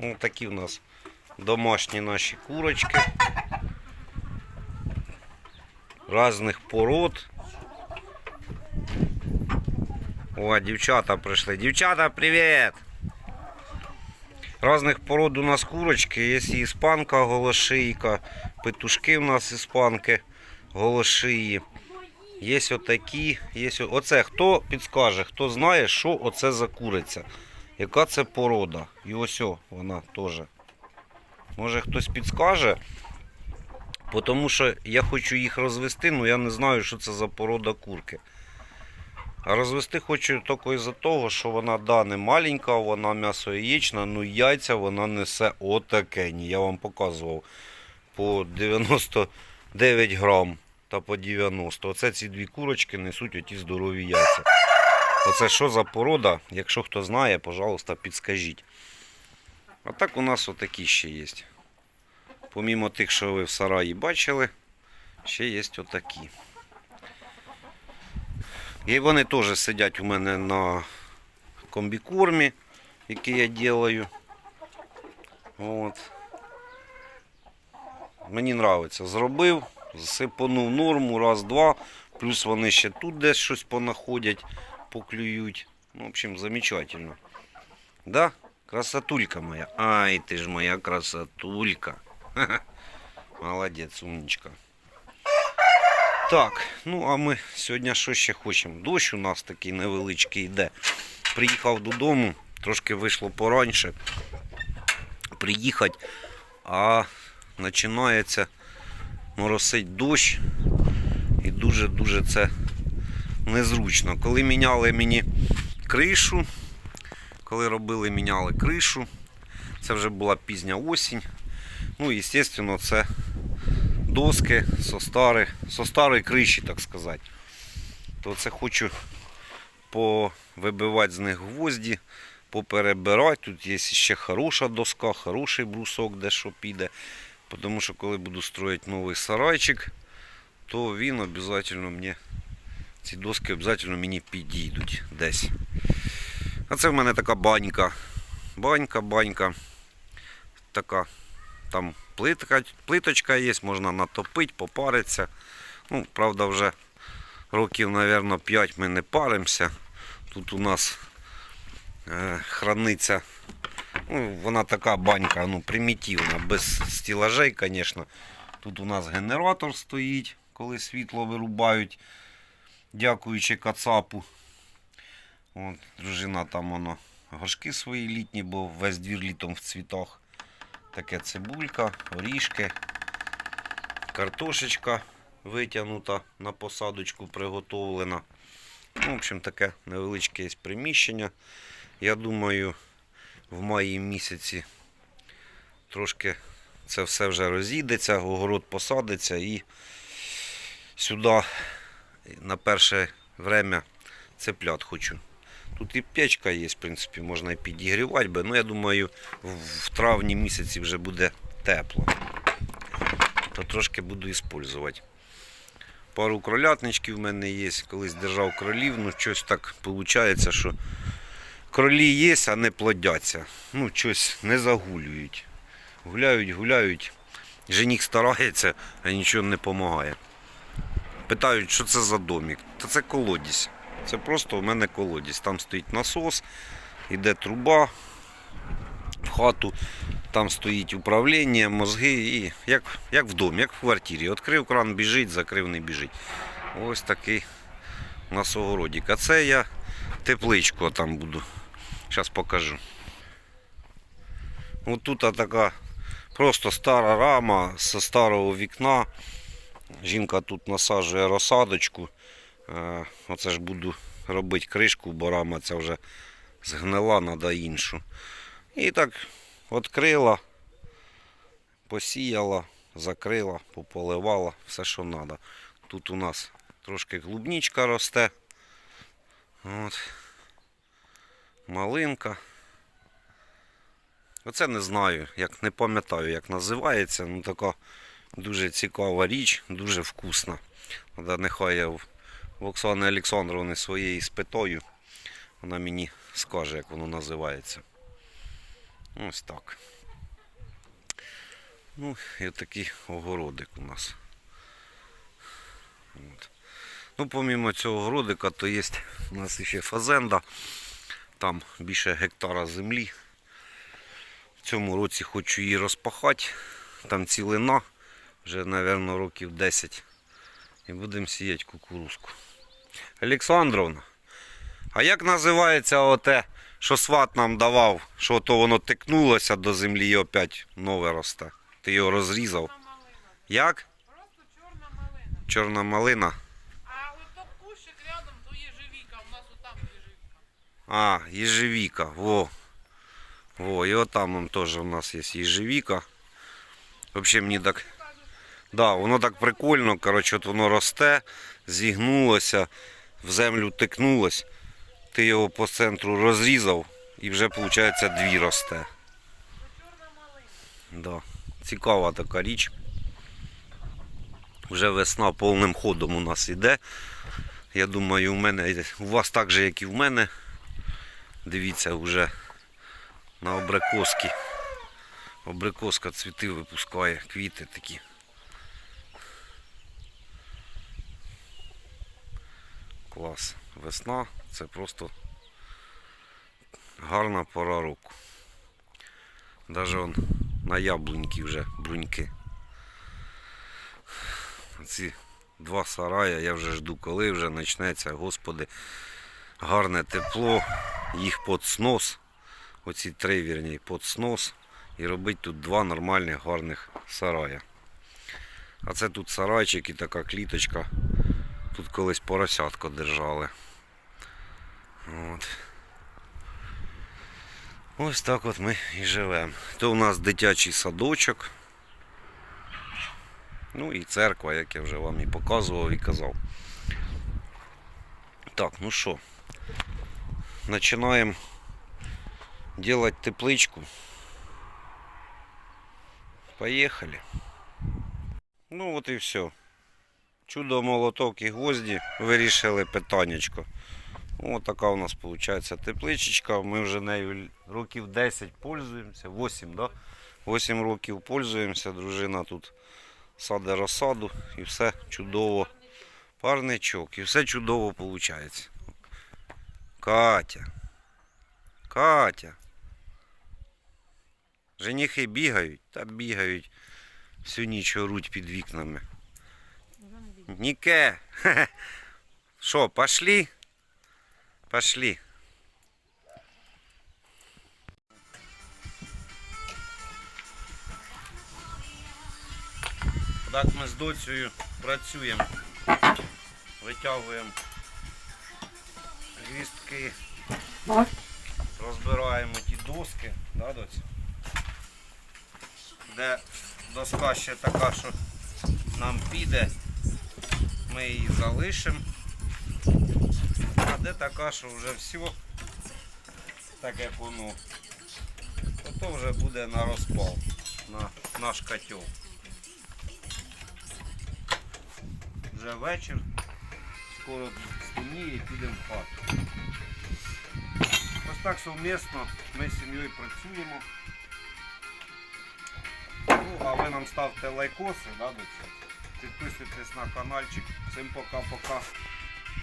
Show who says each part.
Speaker 1: Ось такі в нас домашні наші курочки. Разних пород. О, дівчата прийшли. Дівчата, привіт! Разних пород у нас курочки. Є і іспанка голошийка, петушки у нас іспанки голошиї. Є отакі, є оце. Хто підскаже, хто знає, що оце за куриця? Яка це порода? І ось о, вона теж. Може хтось підскаже? Тому що я хочу їх розвести, але я не знаю, що це за порода курки. А розвести хочу тільки із-за того, що вона да, не маленька, вона м'ясо яєчна, ну яйця вона несе отакені. Я вам показував по 99 грам та по 90. Оце ці дві курочки несуть оті здорові яйця. Оце що за порода? Якщо хто знає, пожалуйста, підскажіть. А так у нас отакі ще є. Помімо тих, що ви в сараї бачили, ще є отакі. І вони теж сидять у мене на комбікормі, який я делаю. От. Мені подобається. Зробив, засипанув норму, раз-два. Плюс вони ще тут десь щось понаходять, поклюють. Ну, в общем, замечательно. Да? Красотулька моя. Ай, ти ж моя красотулька. Ха-ха. Молодець, умничка. Так, ну а ми сьогодні що ще хочемо? Дощ у нас такий невеличкий йде. Приїхав додому, трошки вийшло пораньше. Приїхати, а починається моросить дощ. І дуже-дуже це незручно. Коли міняли мені кришу, коли робили, міняли кришу, це вже була пізня осінь. Ну і, звісно, це доски со, старих, со старої криші, так сказати. То це хочу повибивати з них гвозді, поперебирати. Тут є ще хороша доска, хороший брусок, де що піде. Тому що коли буду строїти новий сарайчик, то він обов'язково мені, ці доски обов'язково мені підійдуть десь. А це в мене така банька. Банька, банька. Така там плитка, плиточка є, можна натопити, попаритися. Ну, правда, вже років, мабуть, 5 ми не паримося. Тут у нас е, храниться. Ну, вона така банька, ну, примітивна, без стілажей, звісно. Тут у нас генератор стоїть, коли світло вирубають, дякуючи кацапу. От, дружина там воно горшки свої літні, бо весь двір літом в цвітах. Таке цибулька, орішки, картошечка витягнута на посадочку приготовлена. Ну, в общем, таке невеличке приміщення. Я думаю, в маї місяці трошки це все вже розійдеться, огород посадиться і сюди на перше время цеплят хочу. Тут і печка є, в принципі, можна і підігрівати би. Ну, я думаю, в, травні місяці вже буде тепло. То трошки буду використовувати. Пару кролятничків в мене є. Колись держав кролів, ну щось так виходить, що кролі є, а не плодяться. Ну, щось не загулюють. Гуляють, гуляють. Жених старається, а нічого не допомагає. Питають, що це за домик. Та це колодязь. Це просто у мене колодязь. Там стоїть насос, іде труба в хату, там стоїть управління, мозги і як, як в домі, як в квартирі. Відкрив кран, біжить, закрив, не біжить. Ось такий у нас огородик. А це я тепличку там буду. Зараз покажу. Ось тут така просто стара рама з старого вікна. Жінка тут насаджує розсадочку. Е, Оце ж буду робити кришку, бо рама ця вже згнила, треба іншу. І так відкрила, посіяла, закрила, пополивала, все, що треба. Тут у нас трошки клубничка росте. От. Малинка. Оце не знаю, як не пам'ятаю, як називається. Ну така дуже цікава річ, дуже вкусна. Треба нехай в Оксани Олександровни своєї спитаю. Вона мені скаже, як воно називається. Ось так. Ну, і такий огородик у нас. От. Ну, помимо цього огородика, то є у нас ще фазенда. Там більше гектара землі. В цьому році хочу її розпахати. Там цілина, вже, мабуть, років 10. І будемо сіяти кукурузку. Олександровна, а як називається оте, що сват нам давав, що то воно тикнулося до землі і опять нове росте? Ти його розрізав. Як?
Speaker 2: Просто чорна малина.
Speaker 1: Чорна малина.
Speaker 2: А ото кущик рядом, то єжевіка. У нас отам єжевіка.
Speaker 1: А, ежевика, во. Во, и вот там он тоже у нас есть ежевика. Вообще мені так. Да, воно так прикольно, коротше, от воно росте, зігнулося, в землю тикнулось. Ти його по центру розрізав і вже, виходить, дві росте. Да. Цікава така річ. Вже весна повним ходом у нас іде. Я думаю, у мене у вас так же, як і в мене. Дивіться, вже на абрикоски. Абрикоска цвіти випускає, квіти такі. Клас. Весна це просто гарна пора року. Даже он на яблуньки вже бруньки. Ці два сарая, я вже жду, коли вже почнеться, господи, гарне тепло, їх під снос. Оці три вірні під снос. І робити тут два нормальних гарних сарая. А це тут сарайчик і така кліточка. Тут колись поросятко держали. От. Ось так от ми і живемо. То у нас дитячий садочок. Ну і церква, як я вже вам і показував і казав. Так, ну що, починаємо делать тепличку. Поїхали. Ну от і все. Чудо молоток і гвозді вирішили питаннячко. Ось така у нас виходить тепличечка. Ми вже нею років 10 пользуємося. 8, да? 8 років пользуємося. Дружина тут саде розсаду і все чудово. Парничок. І все чудово виходить. Катя. Катя. Женихи бігають, та бігають. Всю ніч оруть під вікнами. Нике. Что, пошли? Пошли. Так ми з доцею працюємо. Витягуємо гвістки, розбираємо ті доски, да, доця? Де доска ще така, що нам піде, ми її залишимо. А де така, що вже все, так як воно, то вже буде на розпал, на наш котел. Вже вечір, скоро стемніє і підемо в хату. Ось так совмісно ми з сім'єю працюємо. Ну, а ви нам ставте лайкоси, да, до цього. Підписуйтесь на каналчик. Всім пока-пока.